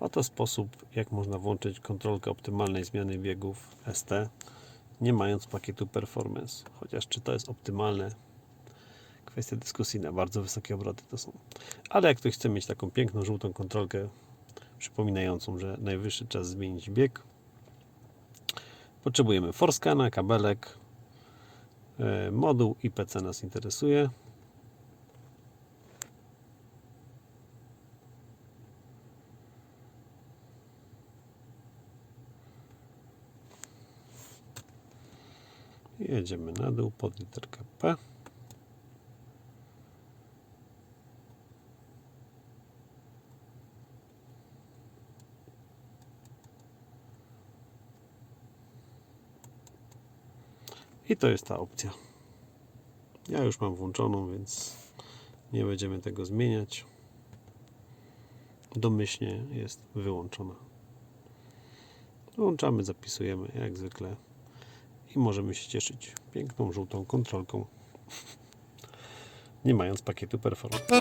Oto sposób, jak można włączyć kontrolkę optymalnej zmiany biegów ST, nie mając pakietu Performance. Chociaż czy to jest optymalne? Kwestia dyskusyjna, bardzo wysokie obroty to są. Ale jak ktoś chce mieć taką piękną, żółtą kontrolkę, przypominającą, że najwyższy czas zmienić bieg, potrzebujemy Forscana, kabelek, e, moduł i PC nas interesuje. Jedziemy na dół pod literkę P. I to jest ta opcja. Ja już mam włączoną, więc nie będziemy tego zmieniać. Domyślnie jest wyłączona. Włączamy, zapisujemy jak zwykle i możemy się cieszyć piękną żółtą kontrolką, nie mając pakietu Performance.